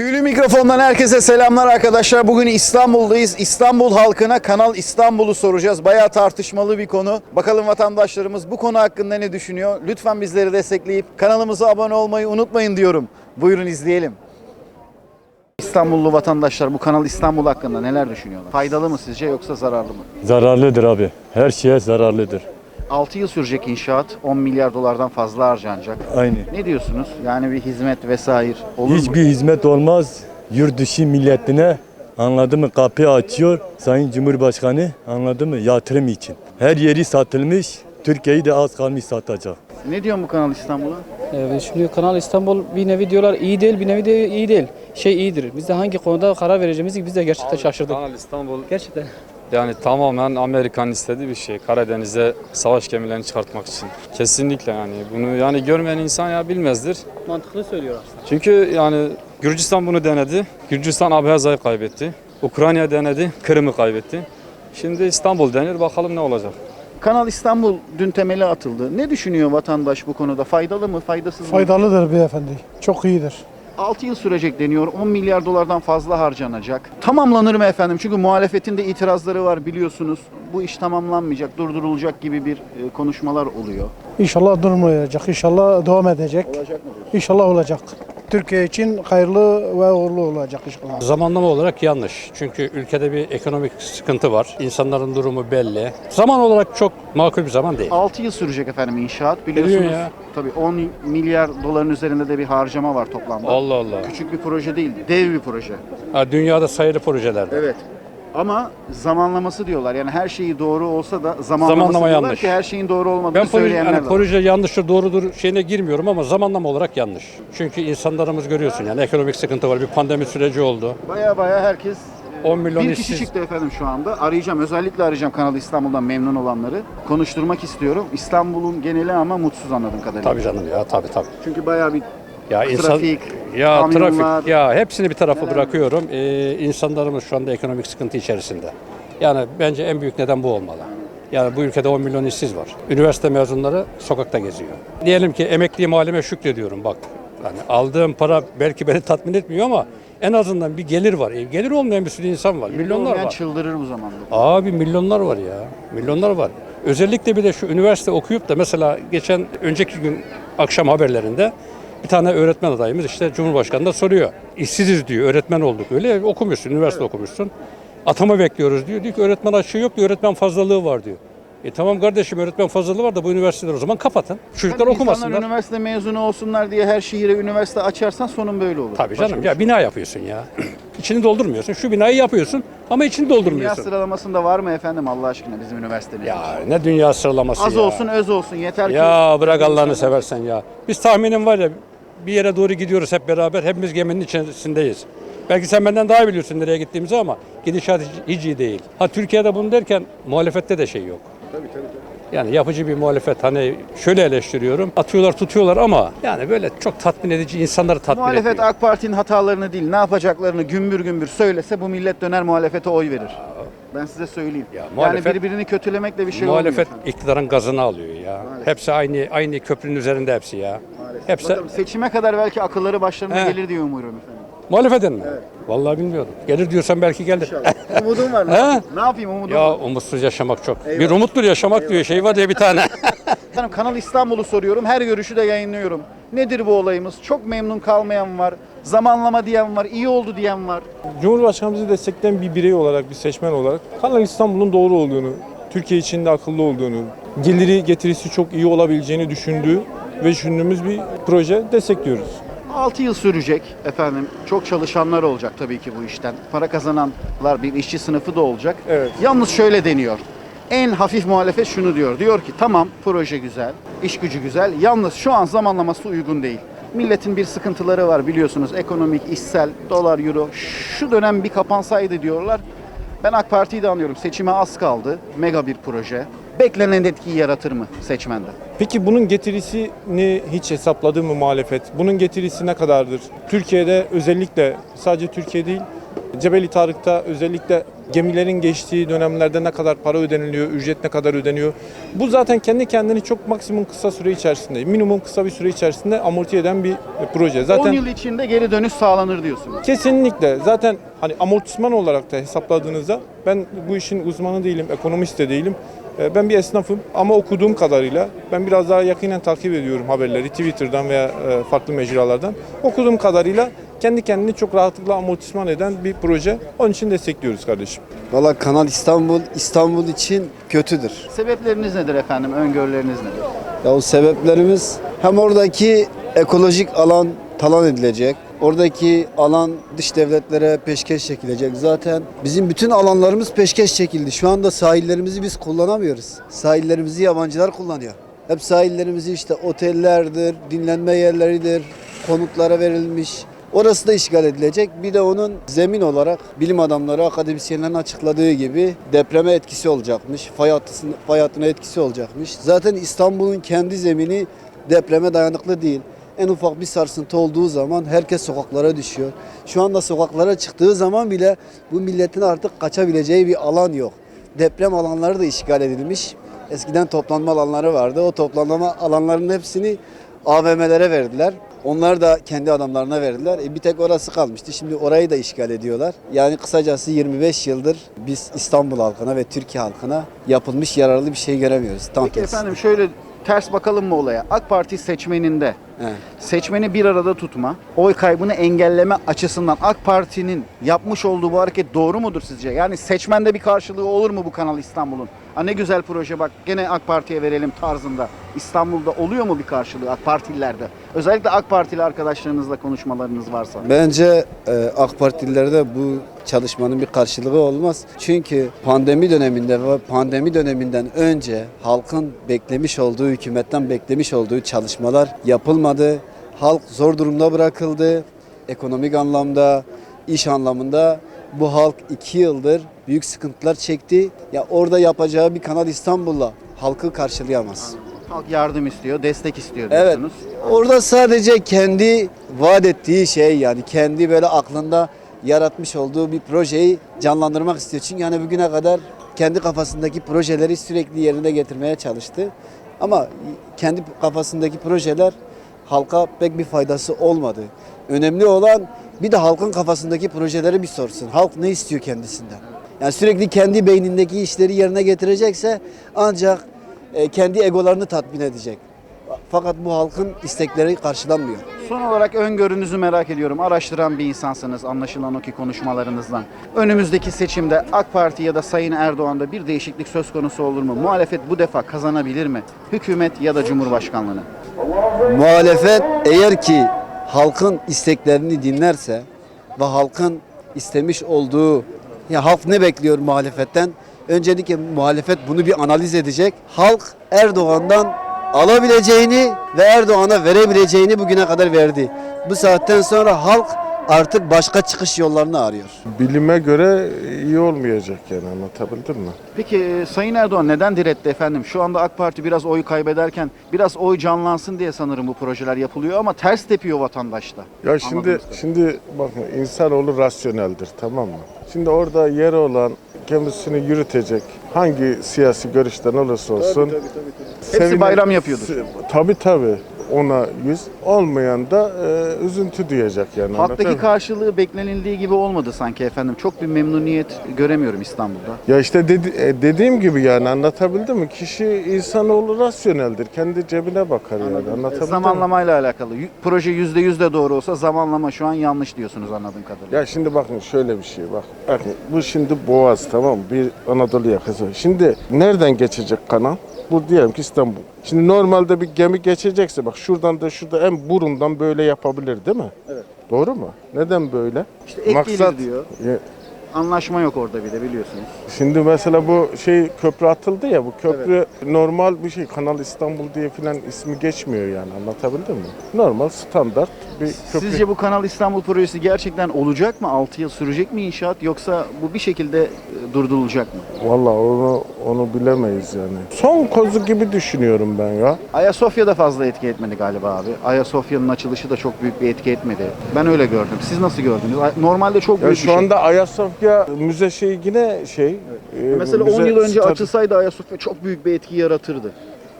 Tüylü mikrofondan herkese selamlar arkadaşlar. Bugün İstanbul'dayız. İstanbul halkına Kanal İstanbul'u soracağız. Bayağı tartışmalı bir konu. Bakalım vatandaşlarımız bu konu hakkında ne düşünüyor? Lütfen bizleri destekleyip kanalımıza abone olmayı unutmayın diyorum. Buyurun izleyelim. İstanbullu vatandaşlar bu Kanal İstanbul hakkında neler düşünüyorlar? Faydalı mı sizce yoksa zararlı mı? Zararlıdır abi. Her şeye zararlıdır. 6 yıl sürecek inşaat 10 milyar dolardan fazla harcanacak. Aynı. Ne diyorsunuz? Yani bir hizmet vesaire olur mu? Hiçbir hizmet olmaz. Yurt dışı milletine anladı mı kapı açıyor Sayın Cumhurbaşkanı anladı mı yatırım için. Her yeri satılmış. Türkiye'yi de az kalmış satacak. Ne diyorsun bu Kanal İstanbul'a? Evet, şimdi Kanal İstanbul bir nevi diyorlar iyi değil, bir nevi de iyi değil. Şey iyidir. Biz de hangi konuda karar vereceğimizi biz de gerçekten şaşırdık. Kanal İstanbul Gerçekten. Yani tamamen Amerika'nın istediği bir şey. Karadeniz'e savaş gemilerini çıkartmak için. Kesinlikle yani. Bunu yani görmeyen insan ya bilmezdir. Mantıklı söylüyor aslında. Çünkü yani Gürcistan bunu denedi. Gürcistan Abhaza'yı kaybetti. Ukrayna denedi. Kırım'ı kaybetti. Şimdi İstanbul denir. Bakalım ne olacak. Kanal İstanbul dün temeli atıldı. Ne düşünüyor vatandaş bu konuda? Faydalı mı, faydasız mı? Faydalıdır beyefendi. Çok iyidir. 6 yıl sürecek deniyor. 10 milyar dolardan fazla harcanacak. Tamamlanır mı efendim? Çünkü muhalefetin de itirazları var biliyorsunuz. Bu iş tamamlanmayacak, durdurulacak gibi bir e, konuşmalar oluyor. İnşallah durmayacak. İnşallah devam edecek. Olacak mı? İnşallah olacak. Türkiye için hayırlı ve uğurlu olacak inşallah. Zamanlama olarak yanlış. Çünkü ülkede bir ekonomik sıkıntı var. İnsanların durumu belli. Zaman olarak çok makul bir zaman değil. 6 yıl sürecek efendim inşaat biliyorsunuz. Biliyor ya. Tabii 10 milyar doların üzerinde de bir harcama var toplamda. Allah Allah. Küçük bir proje değil, dev bir proje. Ha, dünyada sayılı projelerde. Evet. Ama zamanlaması diyorlar. Yani her şeyi doğru olsa da zamanlaması Zamanlama diyorlar yanlış. ki her şeyin doğru olmadığını Ben proje, söyleyenler yani var. proje yanlıştır doğrudur şeyine girmiyorum ama zamanlama olarak yanlış. Çünkü insanlarımız görüyorsun yani ekonomik sıkıntı var. Bir pandemi süreci oldu. Baya baya herkes 10 milyon bir kişi işsiz. çıktı efendim şu anda. Arayacağım. Özellikle arayacağım Kanal İstanbul'dan memnun olanları. Konuşturmak istiyorum. İstanbul'un geneli ama mutsuz anladığım kadarıyla. Tabii canım ya tabii tabii. Çünkü bayağı bir Ya insan Trafik, ya kamyonlar, trafik ya hepsini bir tarafa neler- bırakıyorum. Ee, insanlarımız şu anda ekonomik sıkıntı içerisinde. Yani bence en büyük neden bu olmalı. Yani bu ülkede 10 milyon işsiz var. Üniversite mezunları sokakta geziyor. Diyelim ki emekliyim halime şükrediyorum bak. Yani aldığım para belki beni tatmin etmiyor ama en azından bir gelir var. E, gelir olmayan bir sürü insan var. Milyonlar var. çıldırır bu zamanda. Abi milyonlar var ya. Milyonlar var. Özellikle bir de şu üniversite okuyup da mesela geçen önceki gün akşam haberlerinde bir tane öğretmen adayımız işte Cumhurbaşkanı da soruyor. İşsiziz diyor. Öğretmen olduk. Öyle okumuşsun. Üniversite okumuşsun. Atama bekliyoruz diyor. Diyor ki öğretmen açığı yok diyor. Öğretmen fazlalığı var diyor. E tamam kardeşim öğretmen fazlalığı var da bu üniversiteleri o zaman kapatın. Çocuklar Yani okumasınlar. İnsanlar üniversite mezunu olsunlar diye her şehire üniversite açarsan sonun böyle olur. Tabii Başka canım bir ya şey. bina yapıyorsun ya. içini doldurmuyorsun. Şu binayı yapıyorsun ama içini Dünya doldurmuyorsun. sıralamasında var mı efendim Allah aşkına bizim üniversitemiz? Ya ne dünya sıralaması Az ya. olsun öz olsun yeter ki. Ya bırak Allah'ını seversen ya. Biz tahminim var ya bir yere doğru gidiyoruz hep beraber. Hepimiz geminin içerisindeyiz. Belki sen benden daha biliyorsun nereye gittiğimizi ama gidişat hiç, hiç iyi değil. Ha Türkiye'de bunu derken muhalefette de şey yok. Yani yapıcı bir muhalefet hani şöyle eleştiriyorum. Atıyorlar tutuyorlar ama yani böyle çok tatmin edici insanları tatmin Muhalefet etmiyor. AK Parti'nin hatalarını değil ne yapacaklarını gümbür gümbür söylese bu millet döner muhalefete oy verir. Ben size söyleyeyim. Ya yani muhalefet- birbirini kötülemekle bir şey muhalefet olmuyor. iktidarın gazını alıyor ya. Maalesef. Hepsi aynı aynı köprünün üzerinde hepsi ya. Hepsi Bakalım seçime kadar belki akılları başlarına He. gelir diye umuyorum efendim. muhalefetin mi? Vallahi bilmiyordum. Gelir diyorsan belki gelir. Umudum var. Ne He? yapayım, ne yapayım umudum Ya var. umutsuz yaşamak çok. Eyvallah. Bir umuttur yaşamak diyor şey var ya bir tane. Efendim Kanal İstanbul'u soruyorum. Her görüşü de yayınlıyorum. Nedir bu olayımız? Çok memnun kalmayan var. Zamanlama diyen var. iyi oldu diyen var. Cumhurbaşkanımızı destekleyen bir birey olarak, bir seçmen olarak Kanal İstanbul'un doğru olduğunu, Türkiye için de akıllı olduğunu, geliri getirisi çok iyi olabileceğini düşündüğü ve düşündüğümüz bir proje destekliyoruz. 6 yıl sürecek efendim. Çok çalışanlar olacak tabii ki bu işten. Para kazananlar bir işçi sınıfı da olacak. Evet. Yalnız şöyle deniyor. En hafif muhalefet şunu diyor. Diyor ki tamam proje güzel, iş gücü güzel. Yalnız şu an zamanlaması uygun değil. Milletin bir sıkıntıları var biliyorsunuz. Ekonomik, işsel, dolar, euro. Şu dönem bir kapansaydı diyorlar. Ben AK Parti'yi de anlıyorum. Seçime az kaldı. Mega bir proje. Beklenen etkiyi yaratır mı seçmende? Peki bunun getirisini hiç hesapladı mı muhalefet? Bunun getirisi ne kadardır? Türkiye'de özellikle sadece Türkiye değil, Cebeli Tarık'ta özellikle gemilerin geçtiği dönemlerde ne kadar para ödeniliyor, ücret ne kadar ödeniyor. Bu zaten kendi kendini çok maksimum kısa süre içerisinde, minimum kısa bir süre içerisinde amorti eden bir proje. 10 Zaten yıl içinde geri dönüş sağlanır diyorsunuz. Kesinlikle. Zaten hani amortisman olarak da hesapladığınızda ben bu işin uzmanı değilim, ekonomist de değilim. Ee, Ben bir esnafım ama okuduğum kadarıyla ben biraz daha yakinen takip ediyorum haberleri Twitter'dan veya e, farklı mecralardan. Okuduğum kadarıyla kendi kendini çok rahatlıkla amortisman eden bir proje. Onun için destekliyoruz kardeşim. Valla Kanal İstanbul İstanbul için kötüdür. Sebepleriniz nedir efendim? Öngörüleriniz nedir? Ya o sebeplerimiz hem oradaki ekolojik alan talan edilecek. Oradaki alan dış devletlere peşkeş çekilecek. Zaten bizim bütün alanlarımız peşkeş çekildi. Şu anda sahillerimizi biz kullanamıyoruz. Sahillerimizi yabancılar kullanıyor. Hep sahillerimizi işte otellerdir, dinlenme yerleridir, konutlara verilmiş. Orası da işgal edilecek. Bir de onun zemin olarak bilim adamları, akademisyenlerin açıkladığı gibi depreme etkisi olacakmış. Fay, hattına etkisi olacakmış. Zaten İstanbul'un kendi zemini depreme dayanıklı değil. En ufak bir sarsıntı olduğu zaman herkes sokaklara düşüyor. Şu anda sokaklara çıktığı zaman bile bu milletin artık kaçabileceği bir alan yok. Deprem alanları da işgal edilmiş. Eskiden toplanma alanları vardı. O toplanma alanlarının hepsini AVM'lere verdiler. Onlar da kendi adamlarına verdiler. E bir tek orası kalmıştı. Şimdi orayı da işgal ediyorlar. Yani kısacası 25 yıldır biz İstanbul halkına ve Türkiye halkına yapılmış yararlı bir şey göremiyoruz. Tam Peki tersi. efendim şöyle ters bakalım mı olaya? AK Parti seçmeninde He. seçmeni bir arada tutma, oy kaybını engelleme açısından AK Parti'nin yapmış olduğu bu hareket doğru mudur sizce? Yani seçmende bir karşılığı olur mu bu Kanal İstanbul'un? Ha ne güzel proje bak gene AK Parti'ye verelim tarzında. İstanbul'da oluyor mu bir karşılığı AK Partililerde? Özellikle AK Partili arkadaşlarınızla konuşmalarınız varsa. Bence e, AK Partililerde bu çalışmanın bir karşılığı olmaz. Çünkü pandemi döneminde ve pandemi döneminden önce halkın beklemiş olduğu, hükümetten beklemiş olduğu çalışmalar yapılmadı. Halk zor durumda bırakıldı. Ekonomik anlamda, iş anlamında bu halk iki yıldır büyük sıkıntılar çekti. Ya orada yapacağı bir Kanal İstanbul'la halkı karşılayamaz. Halk yardım istiyor, destek istiyor Evet. diyorsunuz. Orada sadece kendi vaat ettiği şey yani kendi böyle aklında yaratmış olduğu bir projeyi canlandırmak istiyor. Çünkü yani bugüne kadar kendi kafasındaki projeleri sürekli yerine getirmeye çalıştı. Ama kendi kafasındaki projeler halka pek bir faydası olmadı. Önemli olan bir de halkın kafasındaki projeleri bir sorsun. Halk ne istiyor kendisinden? Yani sürekli kendi beynindeki işleri yerine getirecekse ancak e, kendi egolarını tatmin edecek. Fakat bu halkın istekleri karşılanmıyor. Son olarak öngörünüzü merak ediyorum. Araştıran bir insansınız anlaşılan o ki konuşmalarınızdan. Önümüzdeki seçimde AK Parti ya da Sayın Erdoğan'da bir değişiklik söz konusu olur mu? Muhalefet bu defa kazanabilir mi? Hükümet ya da Cumhurbaşkanlığını? Muhalefet eğer ki halkın isteklerini dinlerse ve halkın istemiş olduğu ya halk ne bekliyor muhalefetten? Öncelikle muhalefet bunu bir analiz edecek. Halk Erdoğan'dan alabileceğini ve Erdoğan'a verebileceğini bugüne kadar verdi. Bu saatten sonra halk artık başka çıkış yollarını arıyor. Bilime göre iyi olmayacak yani anlatabildim mi? Peki e, Sayın Erdoğan neden diretti efendim? Şu anda AK Parti biraz oy kaybederken biraz oy canlansın diye sanırım bu projeler yapılıyor ama ters tepiyor vatandaşta. Ya şimdi şimdi bakın insanoğlu rasyoneldir tamam mı? Şimdi orada yer olan kendisini yürütecek hangi siyasi görüşten olursa olsun Hepsi bayram yapıyordur. Tabii tabii ona yüz olmayan da e, üzüntü duyacak yani. Halktaki karşılığı beklenildiği gibi olmadı sanki efendim. Çok bir memnuniyet göremiyorum İstanbul'da. Ya işte dedi- e, dediğim gibi yani anlatabildim mi? Kişi insanoğlu rasyoneldir. Kendi cebine bakar yani anlatabildim mi? Zamanlamayla alakalı. Y- Proje yüzde yüz de doğru olsa zamanlama şu an yanlış diyorsunuz anladığım kadarıyla. Ya şimdi bakın şöyle bir şey bak. Bakın bu şimdi Boğaz tamam mı? Bir Anadolu yakası. Şimdi nereden geçecek kanal? Bu diyelim ki İstanbul. Şimdi normalde bir gemi geçecekse bak şuradan da şurada en burundan böyle yapabilir değil mi? Evet. Doğru mu? Neden böyle? İşte ek Maksat- diyor. Ya, Anlaşma yok orada bir de biliyorsunuz. Şimdi mesela bu şey köprü atıldı ya bu köprü normal bir şey Kanal İstanbul diye filan ismi geçmiyor yani anlatabildim mi? Normal standart bir köprü. Sizce bu Kanal İstanbul projesi gerçekten olacak mı? 6 yıl sürecek mi inşaat yoksa bu bir şekilde e, durdurulacak mı? Vallahi onu onu bilemeyiz yani. Son kozu gibi düşünüyorum ben ya. Ayasofya da fazla etki etmedi galiba abi. Ayasofya'nın açılışı da çok büyük bir etki etmedi. Ben öyle gördüm. Siz nasıl gördünüz? Ay- Normalde çok Ya büyük bir şu şey. anda Ayasofya müze şeyi yine şey. e, Mesela 10 müze yıl önce statü- açılsaydı Ayasofya çok büyük bir etki yaratırdı.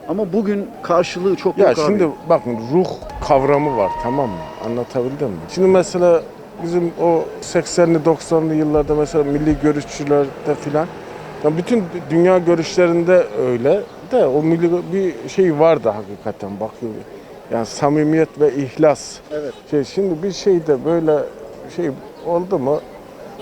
Ama bugün karşılığı çok Ya yok abi. şimdi bakın ruh kavramı var tamam mı? Anlatabildim mi? Şimdi mesela bizim o 80'li 90'lı yıllarda mesela milli görüşçülerde filan ya bütün dünya görüşlerinde öyle de o milli bir şey vardı hakikaten bakıyor. Yani samimiyet ve ihlas. Evet. Şey şimdi bir şeyde böyle şey oldu mu?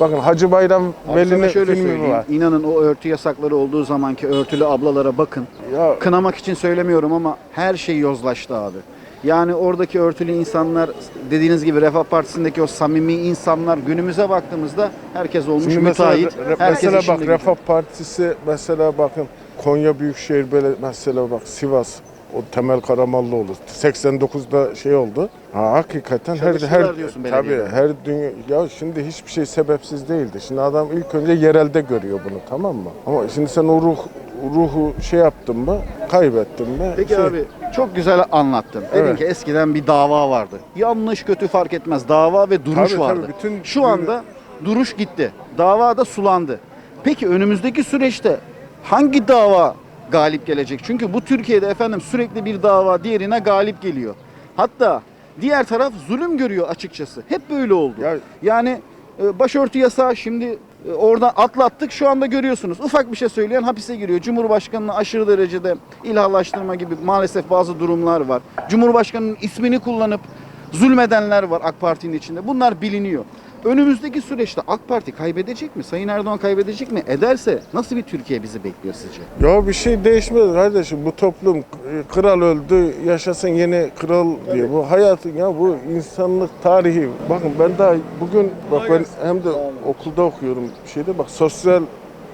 Bakın Hacı Bayram Veli'nin şöyle filmi söyleyeyim. var. İnanın o örtü yasakları olduğu zamanki örtülü ablalara bakın. Ya Kınamak için söylemiyorum ama her şey yozlaştı abi. Yani oradaki örtülü insanlar dediğiniz gibi Refah Partisi'ndeki o samimi insanlar günümüze baktığımızda herkes olmuş Şimdi mesela, müteahhit. re- herkes mesela işinde bak gücünde. Refah Partisi mesela bakın Konya Büyükşehir Belediye mesela bak Sivas o Temel Karamallıoğlu 89'da şey oldu. Ha, hakikaten her her diyorsun tabii belediyede. her dünya ya şimdi hiçbir şey sebepsiz değildi. Şimdi adam ilk önce yerelde görüyor bunu tamam mı? Ama şimdi sen o ruh ruhu şey yaptın mı, kaybettin mi? Peki şey- abi çok güzel anlattın. Dedin Evet. ki eskiden bir dava vardı. Yanlış kötü fark etmez. Dava ve duruş Tabii, vardı. bütün- Şu anda duruş gitti. Dava da sulandı. Peki önümüzdeki süreçte hangi dava galip gelecek? Çünkü bu Türkiye'de efendim sürekli bir dava diğerine galip geliyor. Hatta diğer taraf zulüm görüyor açıkçası. Hep böyle oldu. Ya- Yani e, başörtü yasağı şimdi e, oradan atlattık şu anda görüyorsunuz. Ufak bir şey söyleyen hapise giriyor. Cumhurbaşkanını aşırı derecede ilahlaştırma gibi maalesef bazı durumlar var. Cumhurbaşkanının ismini kullanıp zulmedenler var AK Parti'nin içinde. Bunlar biliniyor. Önümüzdeki süreçte AK Parti kaybedecek mi? Sayın Erdoğan kaybedecek mi? Ederse nasıl bir Türkiye bizi bekliyor sizce? Ya bir şey değişmez kardeşim. Bu toplum e, kral öldü, yaşasın yeni kral diye. Bu hayatın ya bu insanlık tarihi. Bakın ben daha bugün bak ben hem de okulda okuyorum şeyde bak sosyal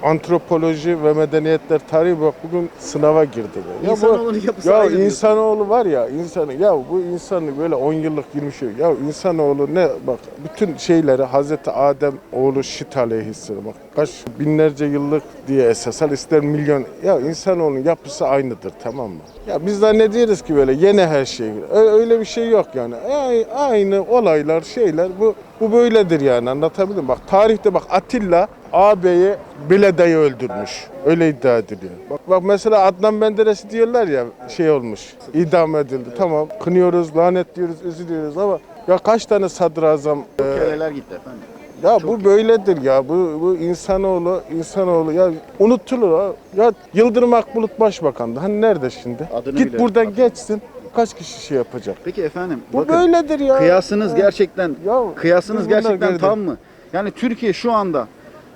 antropoloji ve medeniyetler tarihi bak bugün sınava girdi. Ya bu İnsanoğlunun yapısı ya diyorsun. insanoğlu var ya insanı ya bu insanı böyle 10 yıllık 20 şey ya insanoğlu ne bak bütün şeyleri Hazreti Adem oğlu Şit aleyhisselam bak kaç binlerce yıllık diye esas al ister milyon ya insanoğlunun yapısı aynıdır tamam mı? Ya biz zannediyoruz ki böyle yeni her şey öyle bir şey yok yani Ay- aynı olaylar şeyler bu bu böyledir yani anlatabildim mi? Bak tarihte bak Atilla ağabeyi Bileda'yı öldürmüş. Öyle iddia ediliyor. Bak, bak mesela Adnan Menderes diyorlar ya şey olmuş. idam edildi. Tamam kınıyoruz, lanetliyoruz, üzülüyoruz ama ya kaç tane sadrazam e, Köleler gitti efendim. ya bu böyledir ya. Bu bu insanoğlu insanoğlu ya unutulur ha. Ya Yıldırım Akbulut başbakandı. Hani nerede şimdi? Adını Git bile buradan geçsin. Kaç kişi şey yapacak? Peki efendim Bu bakın böyledir ya. kıyasınız Ya. gerçekten Ya, kıyasınız biz gerçekten tam mı? Yani Türkiye şu anda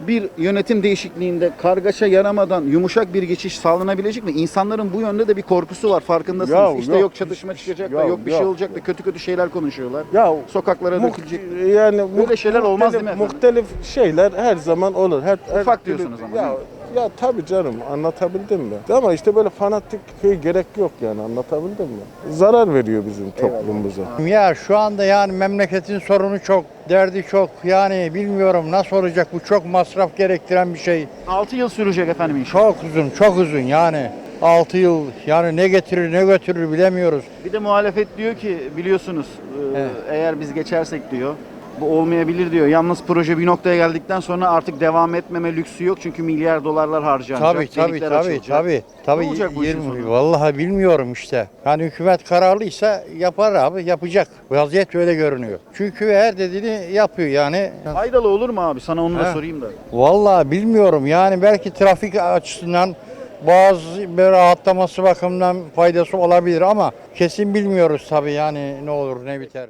bir yönetim değişikliğinde kargaşa yaramadan yumuşak bir geçiş sağlanabilecek mi? İnsanların bu yönde de bir korkusu var farkındasınız. Ya, işte yok, yok, çatışma çıkacak da ya, yok bir şey olacak da kötü kötü şeyler konuşuyorlar. Ya Sokaklara dökülecek. yani Böyle şeyler olmaz değil mi efendim? Muhtelif şeyler her zaman olur. Her, her Ufak diyorsunuz ama, Ya? Ya tabii canım anlatabildim mi? Ama işte böyle fanatik şey gerek yok yani anlatabildim mi? Zarar veriyor bizim toplumumuza. Ya şu anda yani memleketin sorunu çok, derdi çok. Yani bilmiyorum nasıl olacak bu çok masraf gerektiren bir şey. 6 yıl sürecek efendim inşallah. Çok uzun, çok uzun yani. 6 yıl yani ne getirir ne götürür bilemiyoruz. Bir de muhalefet diyor ki biliyorsunuz e, Evet. eğer biz geçersek diyor bu olmayabilir diyor. Yalnız proje bir noktaya geldikten sonra artık devam etmeme lüksü yok çünkü milyar dolarlar harcanacak. Tabii tabii tabii açılacak. tabii. Tabii Ne olacak bu işin 20 sonu? vallahi bilmiyorum işte. Yani hükümet kararlıysa yapar abi, yapacak. Vaziyet öyle görünüyor. Çünkü her dediğini yapıyor yani. Faydalı olur mu abi? Sana onu da He. sorayım da. Vallahi bilmiyorum yani belki trafik açısından bazı bir rahatlaması bakımından faydası olabilir ama kesin bilmiyoruz tabii yani ne olur ne biter.